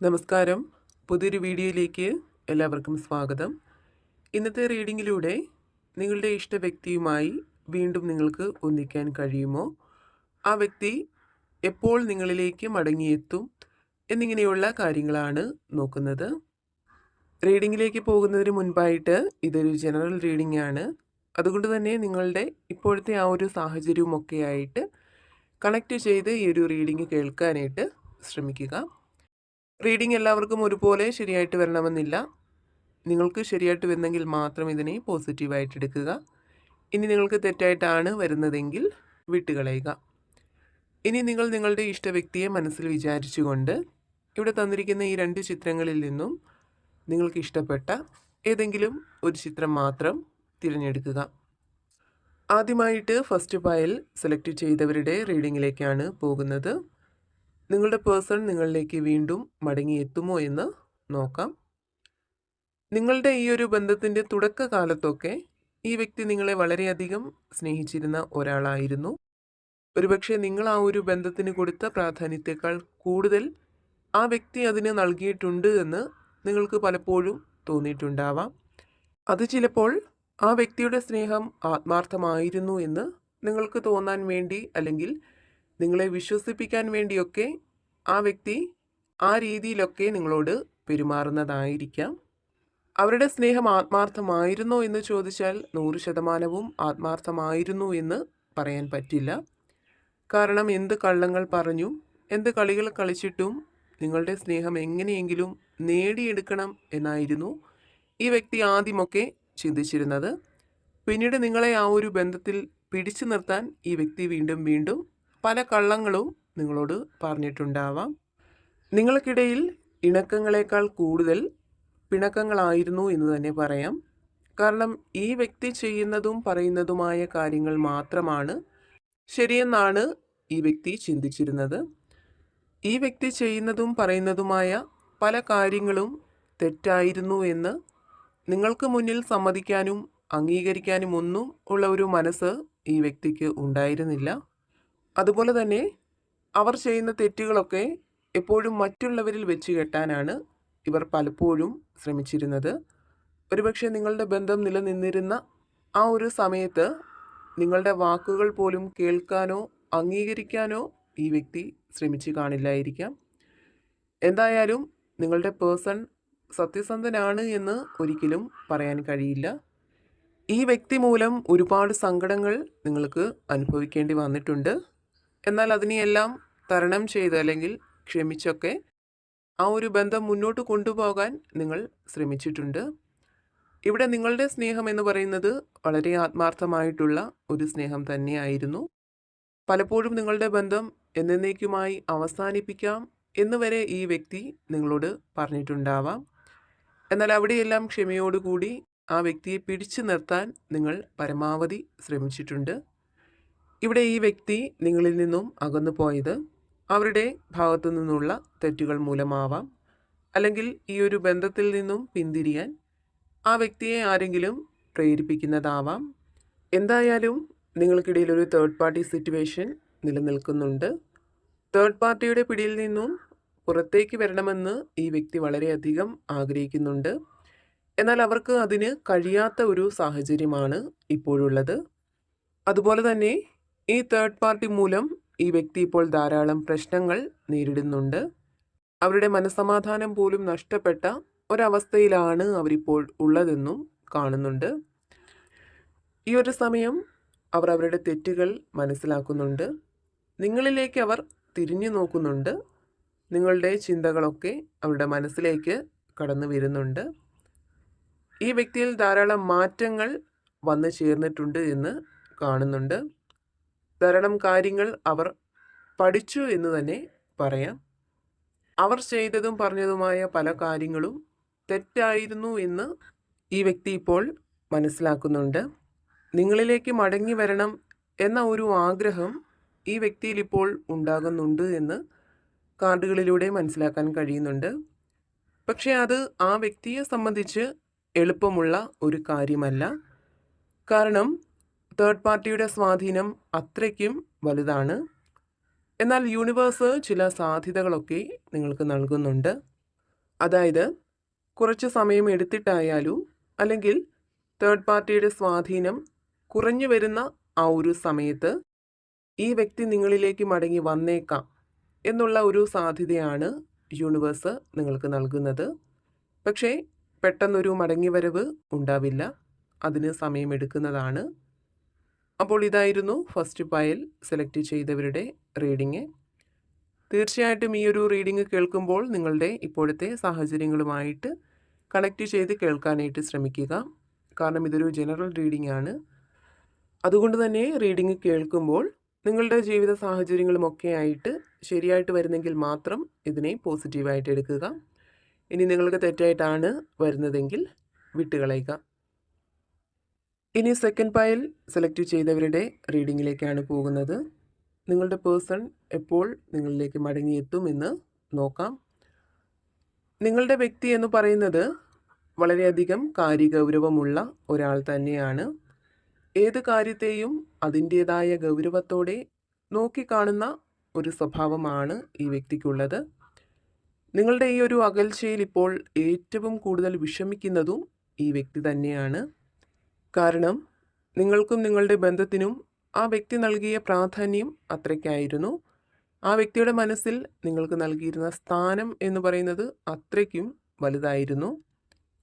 നമസ്കാരം. പുതിയൊരു വീഡിയോയിലേക്ക് എല്ലാവർക്കും സ്വാഗതം. ഇന്നത്തെ റീഡിങ്ങിലൂടെ നിങ്ങളുടെ ഇഷ്ട വ്യക്തിയുമായി വീണ്ടും നിങ്ങൾക്ക് ഒന്നിക്കാൻ കഴിയുമോ? ആ വ്യക്തി എപ്പോൾ നിങ്ങളിലേക്ക് മടങ്ങിയെത്തും എന്നിങ്ങനെയുള്ള കാര്യങ്ങളാണ് നോക്കുന്നത്. റീഡിങ്ങിലേക്ക് പോകുന്നതിന് മുൻപായിട്ട് ഇതൊരു ജനറൽ റീഡിംഗ് ആണ് അതുകൊണ്ട് തന്നെ നിങ്ങളുടെ ഇപ്പോഴത്തെ ആ ഒരു സാഹചര്യവുമൊക്കെ ആയിട്ട് കണക്റ്റ് ചെയ്ത് ഈ ഒരു റീഡിംഗ് കേൾക്കാനായിട്ട് ശ്രമിക്കുക. റീഡിംഗ് എല്ലാവർക്കും ഒരുപോലെ ശരിയായിട്ട് വരണമെന്നില്ല. നിങ്ങൾക്ക് ശരിയായിട്ട് വരുന്നെങ്കിൽ മാത്രം ഇതിനെ പോസിറ്റീവായിട്ട് എടുക്കുക. ഇനി നിങ്ങൾക്ക് തെറ്റായിട്ടാണ് വരുന്നതെങ്കിൽ വിട്ടുകളയുക. ഇനി നിങ്ങൾ നിങ്ങളുടെ ഇഷ്ട വ്യക്തിയെ മനസ്സിൽ വിചാരിച്ചുകൊണ്ട് ഇവിടെ തന്നിരിക്കുന്ന ഈ രണ്ട് ചിത്രങ്ങളിൽ നിന്നും നിങ്ങൾക്ക് ഇഷ്ടപ്പെട്ട ഏതെങ്കിലും ഒരു ചിത്രം മാത്രം തിരഞ്ഞെടുക്കുക. ആദ്യമായിട്ട് ഫസ്റ്റ് ഫയൽ സെലക്ട് ചെയ്തവരുടെ റീഡിങ്ങിലേക്കാണ് പോകുന്നത്. നിങ്ങളുടെ പേഴ്സൺ നിങ്ങളിലേക്ക് വീണ്ടും മടങ്ങിയെത്തുമോ എന്ന് നോക്കാം. നിങ്ങളുടെ ഈ ഒരു ബന്ധത്തിന്റെ തുടക്കകാലത്തൊക്കെ ഈ വ്യക്തി നിങ്ങളെ വളരെയധികം സ്നേഹിച്ചിരുന്ന ഒരാളായിരുന്നു. ഒരുപക്ഷെ നിങ്ങൾ ആ ഒരു ബന്ധത്തിന് കൊടുത്ത പ്രാധാന്യത്തെക്കാൾ കൂടുതൽ ആ വ്യക്തി അതിന് നൽകിയിട്ടുണ്ട് എന്ന് നിങ്ങൾക്ക് പലപ്പോഴും തോന്നിയിട്ടുണ്ടാവാം. അത് ചിലപ്പോൾ ആ വ്യക്തിയുടെ സ്നേഹം ആത്മാർത്ഥമായിരുന്നു എന്ന് നിങ്ങൾക്ക് തോന്നാൻ വേണ്ടി അല്ലെങ്കിൽ നിങ്ങളെ വിശ്വസിപ്പിക്കാൻ വേണ്ടിയൊക്കെ ആ വ്യക്തി ആ രീതിയിലൊക്കെ നിങ്ങളോട് പെരുമാറുന്നതായിരിക്കാം. അവരുടെ സ്നേഹം ആത്മാർത്ഥമായിരുന്നോ എന്ന് ചോദിച്ചാൽ നൂറ് ശതമാനവും ആത്മാർത്ഥമായിരുന്നു എന്ന് പറയാൻ പറ്റില്ല. കാരണം എന്ത് കള്ളങ്ങൾ പറഞ്ഞു എന്ത് കളികൾ കളിച്ചിട്ടും നിങ്ങളുടെ സ്നേഹം എങ്ങനെയെങ്കിലും നേടിയെടുക്കണം എന്നായിരുന്നു ഈ വ്യക്തി ആദ്യമൊക്കെ ചിന്തിച്ചിരുന്നത്. പിന്നീട് നിങ്ങളെ ആ ഒരു ബന്ധത്തിൽ പിടിച്ചു നിർത്താൻ ഈ വ്യക്തി വീണ്ടും വീണ്ടും പല കള്ളങ്ങളും നിങ്ങളോട് പറഞ്ഞിട്ടുണ്ടാവാം. നിങ്ങൾക്കിടയിൽ ഇണക്കങ്ങളെക്കാൾ കൂടുതൽ പിണക്കങ്ങളായിരുന്നു എന്ന് തന്നെ പറയാം. കാരണം ഈ വ്യക്തി ചെയ്യുന്നതും പറയുന്നതുമായ കാര്യങ്ങൾ മാത്രമാണ് ശരിയെന്നാണ് ഈ വ്യക്തി ചിന്തിച്ചിരുന്നത്. ഈ വ്യക്തി ചെയ്യുന്നതും പറയുന്നതുമായ പല കാര്യങ്ങളും തെറ്റായിരുന്നു എന്ന് നിങ്ങൾക്ക് മുന്നിൽ സമ്മതിക്കാനും അംഗീകരിക്കാനും ഒന്നും ഉള്ള ഒരു മനസ്സ് ഈ വ്യക്തിക്ക് ഉണ്ടായിരുന്നില്ല. അതുപോലെ തന്നെ അവർ ചെയ്യുന്ന തെറ്റുകളൊക്കെ എപ്പോഴും മറ്റുള്ളവരിൽ വെച്ച് കെട്ടാനാണ് ഇവർ പലപ്പോഴും ശ്രമിച്ചിരുന്നത്. ഒരുപക്ഷെ നിങ്ങളുടെ ബന്ധം നിലനിന്നിരുന്ന ആ ഒരു സമയത്ത് നിങ്ങളുടെ വാക്കുകൾ പോലും കേൾക്കാനോ അംഗീകരിക്കാനോ ഈ വ്യക്തി ശ്രമിച്ചു കാണില്ലായിരിക്കാം. എന്തായാലും നിങ്ങളുടെ പേഴ്സൺ സത്യസന്ധനാണ് എന്ന് ഒരിക്കലും പറയാൻ കഴിയില്ല. ഈ വ്യക്തി മൂലം ഒരുപാട് സങ്കടങ്ങൾ നിങ്ങൾക്ക് അനുഭവിക്കേണ്ടി വന്നിട്ടുണ്ട്. എന്നാൽ അതിനെയെല്ലാം തരണം ചെയ്ത് അല്ലെങ്കിൽ ക്ഷമിച്ചൊക്കെ ആ ഒരു ബന്ധം മുന്നോട്ട് കൊണ്ടുപോകാൻ നിങ്ങൾ ശ്രമിച്ചിട്ടുണ്ട്. ഇവിടെ നിങ്ങളുടെ സ്നേഹം എന്ന് പറയുന്നത് വളരെ ആത്മാർത്ഥമായിട്ടുള്ള ഒരു സ്നേഹം തന്നെയായിരുന്നു. പലപ്പോഴും നിങ്ങളുടെ ബന്ധം എന്നേക്കുമായി അവസാനിപ്പിക്കാം എന്ന് വരെ ഈ വ്യക്തി നിങ്ങളോട് പറഞ്ഞിട്ടുണ്ടാവാം. എന്നാൽ അവിടെയെല്ലാം ക്ഷമയോടുകൂടി ആ വ്യക്തിയെ പിടിച്ചു നിർത്താൻ നിങ്ങൾ പരമാവധി ശ്രമിച്ചിട്ടുണ്ട്. ഇവിടെ ഈ വ്യക്തി നിങ്ങളിൽ നിന്നും അകന്നു പോയത് അവരുടെ ഭാഗത്തു നിന്നുള്ള തെറ്റുകൾ മൂലമാവാം അല്ലെങ്കിൽ ഈ ഒരു ബന്ധത്തിൽ നിന്നും പിന്തിരിയാൻ ആ വ്യക്തിയെ ആരെങ്കിലും പ്രേരിപ്പിക്കുന്നതാവാം. എന്തായാലും നിങ്ങൾക്കിടയിൽ ഒരു തേർഡ് പാർട്ടി സിറ്റുവേഷൻ നിലനിൽക്കുന്നുണ്ട്. തേർഡ് പാർട്ടിയുടെ പിടിയിൽ നിന്നും പുറത്തേക്ക് വരണമെന്ന് ഈ വ്യക്തി വളരെയധികം ആഗ്രഹിക്കുന്നുണ്ട്. എന്നാൽ അവർക്ക് അതിന് കഴിയാത്ത ഒരു സാഹചര്യമാണ് ഇപ്പോഴുള്ളത്. അതുപോലെ തന്നെ ഈ തേർഡ് പാർട്ടി മൂലം ഈ വ്യക്തി ഇപ്പോൾ ധാരാളം പ്രശ്നങ്ങൾ നേരിടുന്നുണ്ട്. അവരുടെ മനസ്സമാധാനം പോലും നഷ്ടപ്പെട്ട ഒരവസ്ഥയിലാണ് അവരിപ്പോൾ ഉള്ളതെന്നും കാണുന്നുണ്ട്. ഈ ഒരു സമയം അവർ അവരുടെ തെറ്റുകൾ മനസ്സിലാക്കുന്നുണ്ട്. നിങ്ങളിലേക്ക് അവർ തിരിഞ്ഞു നോക്കുന്നുണ്ട്. നിങ്ങളുടെ ചിന്തകളൊക്കെ അവരുടെ മനസ്സിലേക്ക് കടന്നു വരുന്നുണ്ട്. ഈ വ്യക്തിയിൽ ധാരാളം മാറ്റങ്ങൾ വന്നു ചേർന്നിട്ടുണ്ട് എന്ന് കാണുന്നുണ്ട്. ധാരാളം കാര്യങ്ങൾ അവർ പഠിച്ചു എന്ന് തന്നെ പറയാം. അവർ ചെയ്തതും പറഞ്ഞതുമായ പല കാര്യങ്ങളും തെറ്റായിരുന്നു എന്ന് ഈ വ്യക്തി ഇപ്പോൾ മനസ്സിലാക്കുന്നുണ്ട്. നിങ്ങളിലേക്ക് മടങ്ങി വരണം എന്ന ഒരു ആഗ്രഹം ഈ വ്യക്തിയിൽ ഇപ്പോൾ ഉണ്ടാകുന്നുണ്ട് എന്ന് കാർഡുകളിലൂടെ മനസ്സിലാക്കാൻ കഴിയുന്നുണ്ട്. പക്ഷേ അത് ആ വ്യക്തിയെ സംബന്ധിച്ച് എളുപ്പമുള്ള ഒരു കാര്യമല്ല. കാരണം തേർഡ് പാർട്ടിയുടെ സ്വാധീനം അത്രയ്ക്കും വലുതാണ്. എന്നാൽ യൂണിവേഴ്സ് ചില സാധ്യതകളൊക്കെ നിങ്ങൾക്ക് നൽകുന്നുണ്ട്. അതായത് കുറച്ച് സമയം എടുത്തിട്ടായാലും അല്ലെങ്കിൽ തേർഡ് പാർട്ടിയുടെ സ്വാധീനം കുറഞ്ഞു വരുന്ന ആ ഒരു സമയത്ത് ഈ വ്യക്തി നിങ്ങളിലേക്ക് മടങ്ങി വന്നേക്കാം എന്നുള്ള ഒരു സാധ്യതയാണ് യൂണിവേഴ്സ് നിങ്ങൾക്ക് നൽകുന്നത്. പക്ഷേ പെട്ടെന്നൊരു മടങ്ങിവരവ് ഉണ്ടാവില്ല. അതിന് സമയമെടുക്കുന്നതാണ് അപ്പോൾ ഇതായിരുന്നു ഫസ്റ്റ് ഫയൽ സെലക്ട് ചെയ്തവരുടെ റീഡിങ്. തീർച്ചയായിട്ടും ഈ ഒരു റീഡിങ് കേൾക്കുമ്പോൾ നിങ്ങളുടെ ഇപ്പോഴത്തെ സാഹചര്യങ്ങളുമായിട്ട് കണക്റ്റ് ചെയ്ത് കേൾക്കാനായിട്ട് ശ്രമിക്കുക. കാരണം ഇതൊരു ജനറൽ റീഡിംഗ് ആണ്. അതുകൊണ്ട് തന്നെ റീഡിങ് കേൾക്കുമ്പോൾ നിങ്ങളുടെ ജീവിത സാഹചര്യങ്ങളുമൊക്കെ ആയിട്ട് ശരിയായിട്ട് വരുന്നെങ്കിൽ മാത്രം ഇതിനെ പോസിറ്റീവായിട്ട് എടുക്കുക. ഇനി നിങ്ങൾക്ക് തെറ്റായിട്ടാണ് വരുന്നതെങ്കിൽ വിട്ടുകളയുക. ഇനി സെക്കൻഡ് പയൽ സെലക്ട് ചെയ്തവരുടെ റീഡിങ്ങിലേക്കാണ് പോകുന്നത്. നിങ്ങളുടെ പേഴ്സൺ എപ്പോൾ നിങ്ങളിലേക്ക് മടങ്ങിയെത്തുമെന്ന് നോക്കാം. നിങ്ങളുടെ വ്യക്തി എന്ന് പറയുന്നത് വളരെയധികം കാര്യഗൗരവമുള്ള ഒരാൾ തന്നെയാണ്. ഏത് കാര്യത്തെയും അതിന്റേതായ ഗൗരവത്തോടെ നോക്കിക്കാണുന്ന ഒരു സ്വഭാവമാണ് ഈ വ്യക്തിക്കുള്ളത്. നിങ്ങളുടെ ഈ ഒരു അകൽച്ചയിൽ ഇപ്പോൾ ഏറ്റവും കൂടുതൽ വിഷമിക്കുന്നതും ഈ വ്യക്തി തന്നെയാണ്. കാരണം നിങ്ങൾക്കും നിങ്ങളുടെ ബന്ധത്തിനും ആ വ്യക്തി നൽകിയ പ്രാധാന്യം അത്രയ്ക്കായിരുന്നു. ആ വ്യക്തിയുടെ മനസ്സിൽ നിങ്ങൾക്ക് നൽകിയിരുന്ന സ്ഥാനം എന്ന് പറയുന്നത് അത്രയ്ക്കും വലുതായിരുന്നു.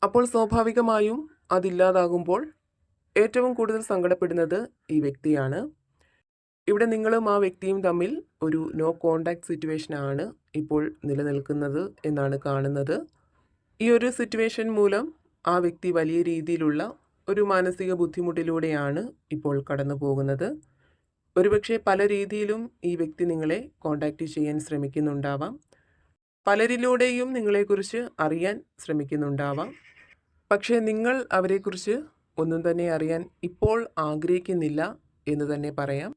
അപ്പോൾ സ്വാഭാവികമായും അതില്ലാതാകുമ്പോൾ ഏറ്റവും കൂടുതൽ സങ്കടപ്പെടുന്നത് ഈ വ്യക്തിയാണ്. ഇവിടെ നിങ്ങളും ആ വ്യക്തിയും തമ്മിൽ ഒരു നോ കോണ്ടാക്ട് സിറ്റുവേഷനാണ് ഇപ്പോൾ നിലനിൽക്കുന്നത് എന്നാണ് കാണുന്നത്. ഈ ഒരു സിറ്റുവേഷൻ മൂലം ആ വ്യക്തി വലിയ രീതിയിലുള്ള ഒരു മാനസിക ബുദ്ധിമുട്ടിലൂടെയാണ് ഇപ്പോൾ കടന്നു പോകുന്നത്. ഒരുപക്ഷെ പല രീതിയിലും ഈ വ്യക്തി നിങ്ങളെ കോണ്ടാക്റ്റ് ചെയ്യാൻ ശ്രമിക്കുന്നുണ്ടാവാം. പലരിലൂടെയും നിങ്ങളെക്കുറിച്ച് അറിയാൻ ശ്രമിക്കുന്നുണ്ടാവാം. പക്ഷേ നിങ്ങൾ അവരെക്കുറിച്ച് ഒന്നും തന്നെ അറിയാൻ ഇപ്പോൾ ആഗ്രഹിക്കുന്നില്ല എന്ന് തന്നെ പറയാം.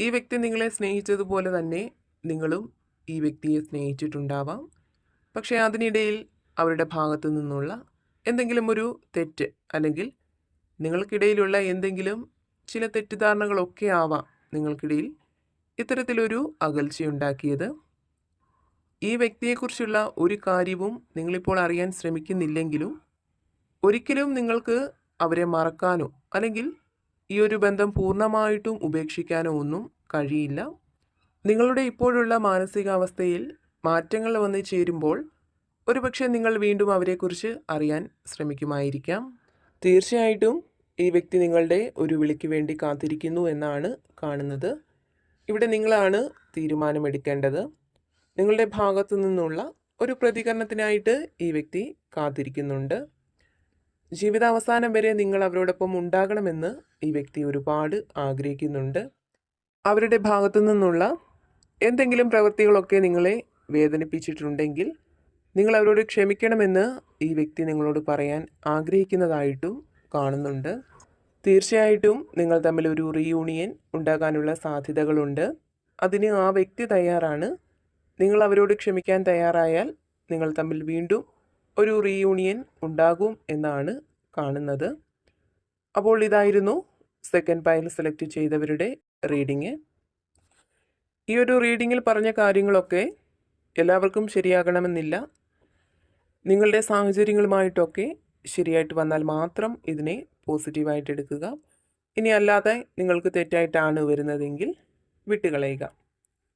ഈ വ്യക്തി നിങ്ങളെ സ്നേഹിച്ചതുപോലെ തന്നെ നിങ്ങളും ഈ വ്യക്തിയെ സ്നേഹിച്ചിട്ടുണ്ടാവാം. പക്ഷേ അതിനിടയിൽ അവരുടെ ഭാഗത്തു നിന്നുള്ള എന്തെങ്കിലും ഒരു തെറ്റ് അല്ലെങ്കിൽ നിങ്ങൾക്കിടയിലുള്ള എന്തെങ്കിലും ചില തെറ്റിദ്ധാരണകളൊക്കെ ആവാം നിങ്ങൾക്കിടയിൽ ഇത്തരത്തിലൊരു അകൽച്ചയുണ്ടാക്കിയത്. ഈ വ്യക്തിയെക്കുറിച്ചുള്ള ഒരു കാര്യവും നിങ്ങളിപ്പോൾ അറിയാൻ ശ്രമിക്കുന്നില്ലെങ്കിലും ഒരിക്കലും നിങ്ങൾക്ക് അവരെ മറക്കാനോ അല്ലെങ്കിൽ ഈ ഒരു ബന്ധം പൂർണമായിട്ടും ഉപേക്ഷിക്കാനോ ഒന്നും കഴിയില്ല. നിങ്ങളുടെ ഇപ്പോഴുള്ള മാനസികാവസ്ഥയിൽ മാറ്റങ്ങൾ വന്നു ചേരുമ്പോൾ ഒരുപക്ഷെ നിങ്ങൾ വീണ്ടും അവരെക്കുറിച്ച് അറിയാൻ ശ്രമിക്കുമായിരിക്കാം. തീർച്ചയായിട്ടും ഈ വ്യക്തി നിങ്ങളുടെ ഒരു വിളിക്ക് വേണ്ടി കാത്തിരിക്കുന്നു എന്നാണ് കാണുന്നത്. ഇവിടെ നിങ്ങളാണ് തീരുമാനമെടുക്കേണ്ടത്. നിങ്ങളുടെ ഭാഗത്തു നിന്നുള്ള ഒരു പ്രതികരണത്തിനായിട്ട് ഈ വ്യക്തി കാത്തിരിക്കുന്നുണ്ട്. ജീവിതാവസാനം വരെ നിങ്ങൾ അവരോടൊപ്പം ഉണ്ടാകണമെന്ന് ഈ വ്യക്തി ഒരുപാട് ആഗ്രഹിക്കുന്നുണ്ട്. അവരുടെ ഭാഗത്തു നിന്നുള്ള എന്തെങ്കിലും പ്രവൃത്തികളൊക്കെ നിങ്ങളെ വേദനിപ്പിച്ചിട്ടുണ്ടെങ്കിൽ നിങ്ങൾ അവരോട് ക്ഷമിക്കണമെന്ന് ഈ വ്യക്തി നിങ്ങളോട് പറയാൻ ആഗ്രഹിക്കുന്നതായിട്ടും കാണുന്നുണ്ട്. തീർച്ചയായിട്ടും നിങ്ങൾ തമ്മിൽ ഒരു റീയൂണിയൻ ഉണ്ടാകാനുള്ള സാധ്യതകളുണ്ട്. അതിന് ആ വ്യക്തി തയ്യാറാണ്. നിങ്ങൾ അവരോട് ക്ഷമിക്കാൻ തയ്യാറായാൽ നിങ്ങൾ തമ്മിൽ വീണ്ടും ഒരു റീയൂണിയൻ ഉണ്ടാകും എന്നാണ് കാണുന്നത്. അപ്പോൾ ഇതായിരുന്നു സെക്കൻഡ് പൈൽ സെലക്ട് ചെയ്തവരുടെ റീഡിങ് ഈ ഒരു റീഡിങ്ങിൽ പറഞ്ഞ കാര്യങ്ങളൊക്കെ എല്ലാവർക്കും ശരിയാകണമെന്നില്ല. നിങ്ങളുടെ സാഹചര്യങ്ങളുമായിട്ടൊക്കെ ശരിയായിട്ട് വന്നാൽ മാത്രം ഇതിനെ പോസിറ്റീവായിട്ട് എടുക്കുക ഇനി അല്ലാതെ നിങ്ങൾക്ക് തെറ്റായിട്ടാണ് വരുന്നതെങ്കിൽ വിട്ടുകളയുക.